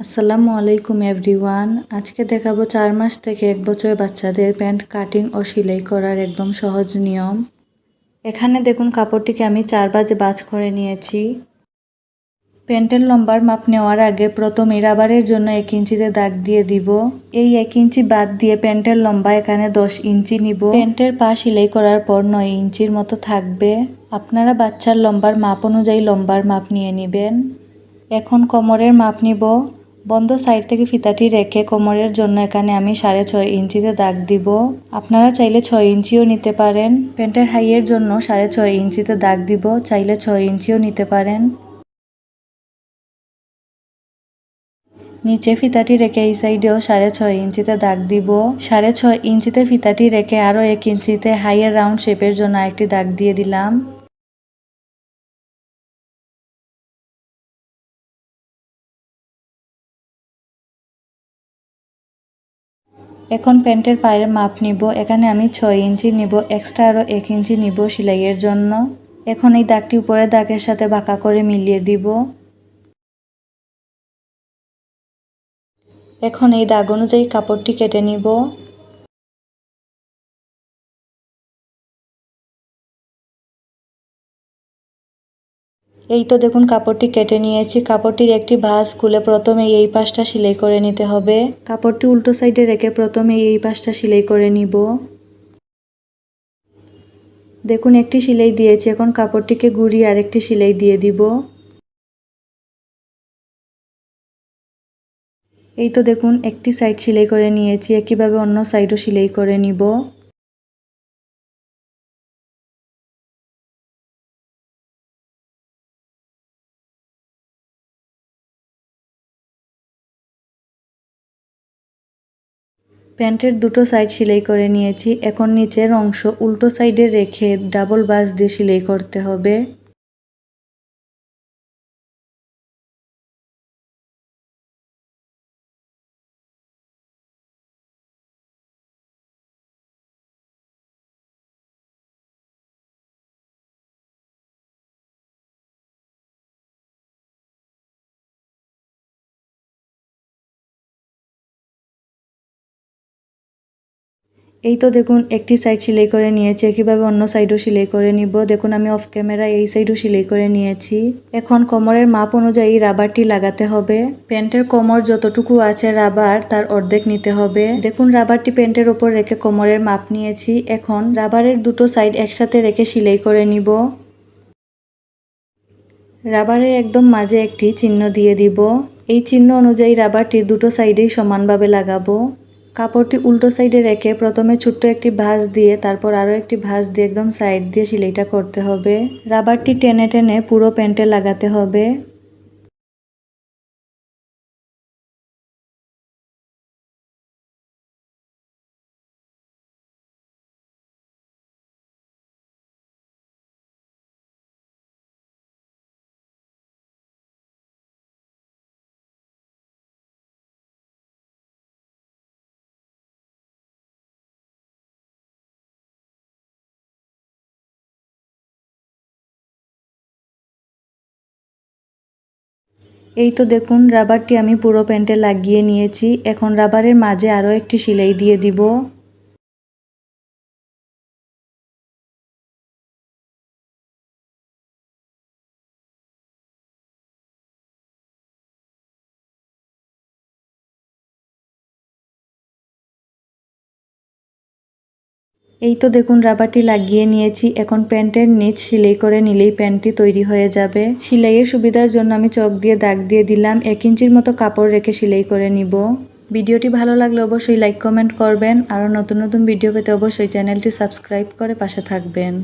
আসসালামু আলাইকুম এভরিওয়ান। আজকে দেখাবো চার মাস থেকে এক বছর বাচ্চাদের প্যান্ট কাটিং ও সেলাই করার একদম সহজ নিয়ম। এখানে দেখুন কাপড়টিকে আমি চার বাজে বাজ করে নিয়েছি। প্যান্টের লম্বার মাপ নেওয়ার আগে প্রথমে রাবারের জন্য এক ইঞ্চিতে দাগ দিয়ে দিব। এই এক ইঞ্চি বাদ দিয়ে প্যান্টের লম্বা এখানে দশ ইঞ্চি নিব। প্যান্টের পা সেলাই করার পর নয় ইঞ্চির মতো থাকবে। আপনারা বাচ্চার লম্বার মাপ অনুযায়ী লম্বার মাপ নিয়ে নেবেন। এখন কোমরের মাপ নিব। বন্ধ সাইড থেকে ফিতাটি রেখে কোমরের জন্য এখানে আমি সাড়ে ছয় ইঞ্চিতে দাগ দিব। আপনারা চাইলে ছয় ইঞ্চিও নিতে পারেন। প্যান্টের হাইয়ের জন্য সাড়ে ছয় ইঞ্চিতে দাগ দিব, চাইলে ছয় ইঞ্চিও নিতে পারেন। নিচে ফিতাটি রেখে এই সাইডেও সাড়ে ছয় ইঞ্চিতে দাগ দিব। সাড়ে ছয় ইঞ্চিতে ফিতাটি রেখে আরও এক ইঞ্চিতে হাইয়ের রাউন্ড শেপের জন্য একটি দাগ দিয়ে দিলাম। এখন প্যান্টের পায়ের মাপ নিব, এখানে আমি ছয় ইঞ্চি নিব এক্সট্রা আরও এক ইঞ্চি নিব সেলাইয়ের জন্য। এখন এই দাগটি উপরে দাগের সাথে বাঁকা করে মিলিয়ে দিব। এখন এই দাগ অনুযায়ী কাপড়টি কেটে নিব। এই তো দেখুন কাপড়টি কেটে নিয়েছি। কাপড়টির একটি ভাঁজ খুলে প্রথমে এই পাশটা সেলাই করে নিতে হবে। কাপড়টি উল্টো সাইডে রেখে প্রথমে এই পাশটা সেলাই করে নিব। দেখুন, একটি সেলাই দিয়েছি। এখন কাপড়টিকে ঘুরিয়ে আরেকটি সেলাই দিয়ে দিব। এই তো দেখুন, একটি সাইড সেলাই করে নিয়েছি। একইভাবে অন্য সাইডও সেলাই করে নিব। প্যান্টের দুটো সাইড সেলাই করে নিয়েছি। এখন নিচের অংশ উল্টো সাইডে রেখে ডাবল বাস দিয়ে সেলাই করতে হবে। এই তো দেখুন, একটি সাইড সেলাই করে নিয়েছি, একইভাবে অন্য সাইডও সেলাই করে নিব। দেখুন, আমি অফ ক্যামেরা এই সাইডও সেলাই করে নিয়েছি। এখন কোমরের মাপ অনুযায়ী রাবারটি লাগাতে হবে। প্যান্টের কোমর যতটুকু আছে রাবার তার অর্ধেক নিতে হবে। দেখুন রাবারটি প্যান্টের ওপর রেখে কোমরের মাপ নিয়েছি। এখন রাবারের দুটো সাইড একসাথে রেখে সেলাই করে নিব। রাবারের একদম মাঝে একটি চিহ্ন দিয়ে দিব। এই চিহ্ন অনুযায়ী রাবারটি দুটো সাইডেই সমানভাবে লাগাবো। কাপড়টি উল্টো সাইডে রেখে প্রথমে ছোট্ট একটি ভাঁজ দিয়ে, তারপর আরও একটি ভাঁজ দিয়ে একদম সাইড দিয়ে সেলাইটা করতে হবে। রাবারটি টেনে টেনে পুরো প্যান্টে লাগাতে হবে। এই তো দেখুন রাবারটি আমি পুরো প্যান্টে লাগিয়ে নিয়েছি। এখন রাবারের মাঝে আরও একটি সেলাই দিয়ে দিব। এই তো দেখুন, রাবারটি লাগিয়ে নিয়েছি। এখন প্যান্টের নিচ সেলাই করে নিলেই প্যান্টটি তৈরি হয়ে যাবে। সেলাইয়ের সুবিধার জন্য আমি চক দিয়ে দাগ দিয়ে দিলাম, এক ইঞ্চির মতো কাপড় রেখে সেলাই করে নিব। ভিডিওটি ভালো লাগলে অবশ্যই লাইক, কমেন্ট করবেন। আরও নতুন নতুন ভিডিও পেতে অবশ্যই চ্যানেলটি সাবস্ক্রাইব করে পাশে থাকবেন।